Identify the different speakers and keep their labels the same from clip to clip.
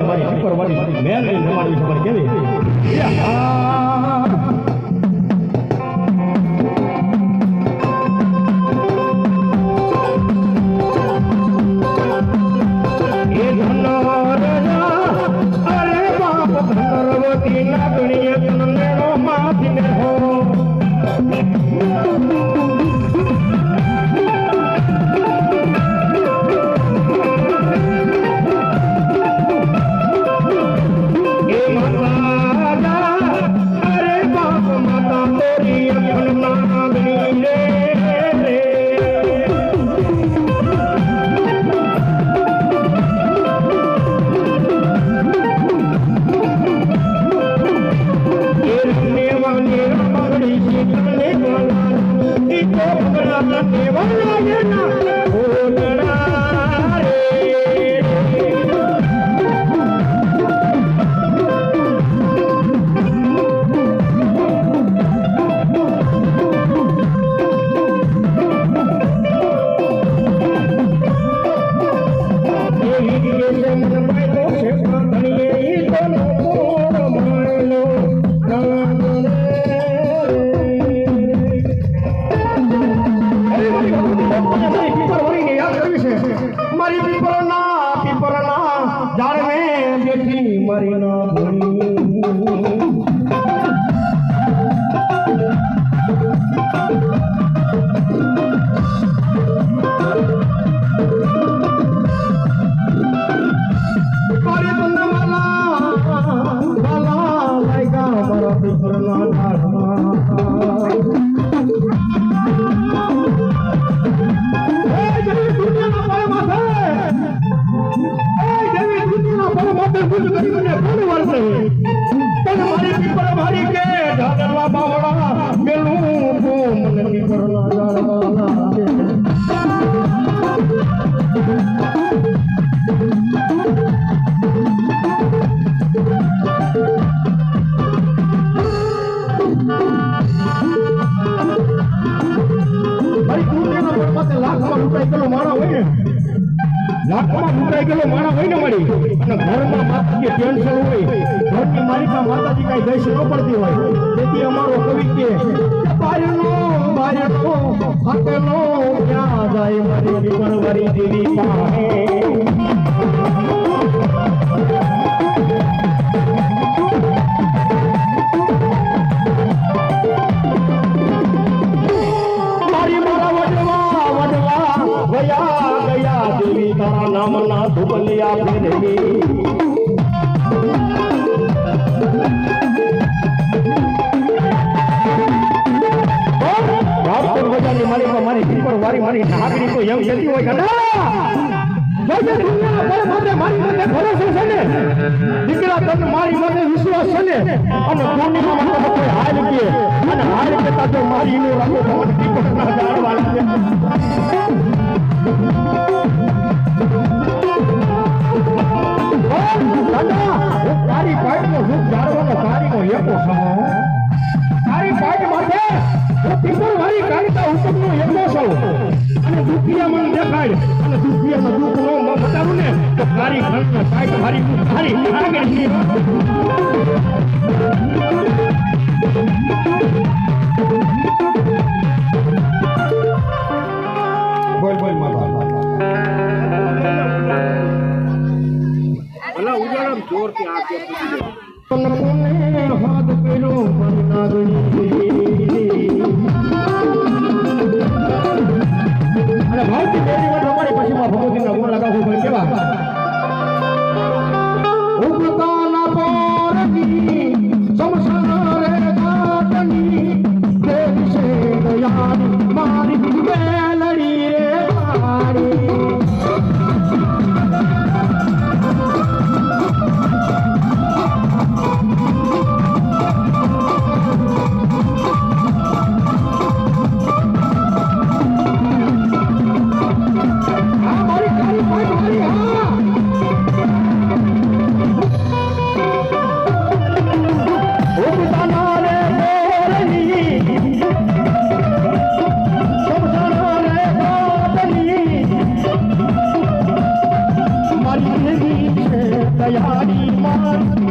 Speaker 1: મારી શીખરવાની મેલ રમાડવી છે મારી કેવી? એ હા. રમણી શીતળને વાલા, લાખમાં લૂંટાઈ ગયેલો માણસ હોય ને મળી અને ઘરમાં માતાજી ટેન્શન હોય. ઘરની માલિકા માતાજી કાંઈ દઈશ ન પડતી હોય. તેથી અમારો કવિ કે બારનો બારનો હકનો ક્યાં જાય મારી પરવરી દેવી પાસે મારી મને વિશ્વાસ છે ને, અને પૂર્ણિમા માટે કોઈ હાર કે, અને હાર કેતા જો મારી નું રાખો તો મને પીપર ના જાણવા લાગે. દાદા હું તારી પાટનો માથે હું પીપર વાળી કાઢતા હુકમનો એકો છું અને દુખિયા મને દેખાય. અને દુખિયામાં દુઃખ નો ન બતાવું ને તો તારી ઘરના સાઈડ મારી મારી આગળ દયાની મારી બેલડી રે મારી મારી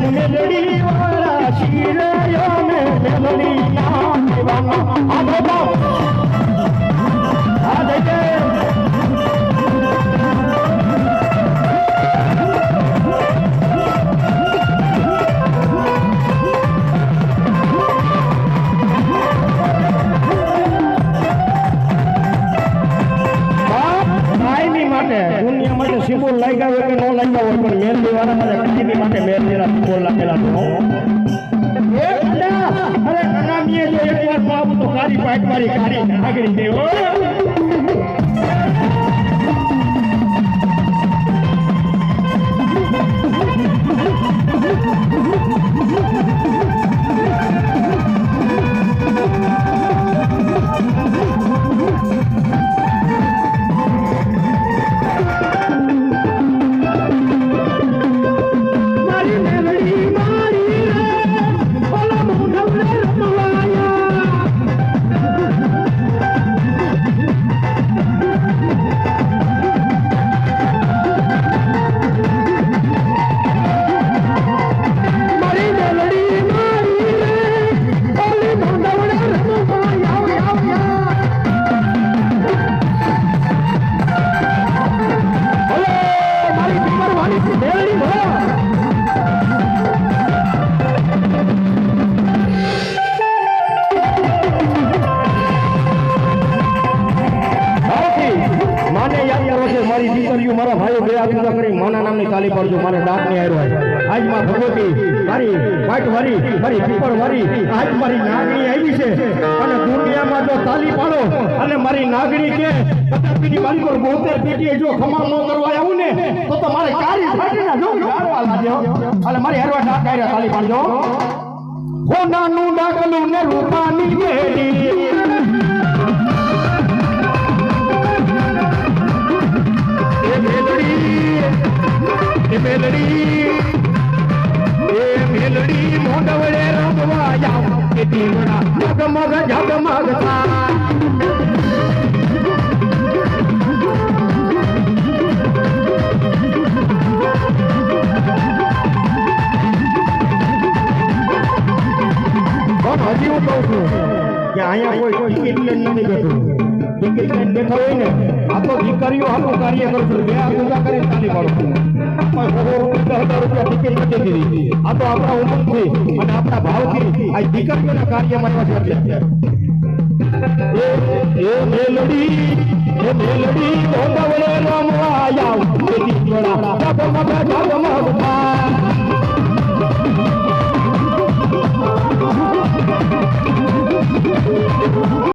Speaker 1: mulher હોય કે ન લાગ્યા હોય પણ મેલડી દેવાના મને કાયમી માટે મેલડીના સિમ્બોલ લાગેલા છે હો. એ અરે અનામીએ જો એકવાર ન તો કારી પાટ મારી કારી નાગરી દે મારી દીકરીઓ મારા ભાઈઓ બે આગળ કરી, માના નામની તાલી પાડજો, મારે દાંતની આવ્યો આજમાં ભગવતી મારી વાટ વારી મારી પીપળ વારી આજ મારી નાગણી આવી છે. અને દુનિયામાં જો તાલી પાડો અને મારી નાગણી કે કદાપીની મારી પર બોતેર પેટીએ જો ખમા ન કરવા આવું ને, તો તો મારે કારી ફાટી ના જો મારવા લાગ્યો. અને મારી હરવા દાંત કાઢ્યા, તાલી પાડજો. હોનાનું ડાકલું ને રૂપાની બેડી મેલડી એ મેલડી મોઢવડે રમવા જાવ કે ટીમડા જગમગ જગમગ હજી હું છું કોઈ ટિકિટ લઈને હોય તો દીકરીઓ આનું કાર્ય કરું છું બે પૂજા કરી ચાલી પાડું કોઈ આ તો આપણા ઉમંગથી અને આપણા ભાવથી આ દીકરીઓના કાર્યમાં એ મેલડી એ મેલડી ભોગવડે રમવાયા મેલી જોડા ડાબો માથા ડાબો માથા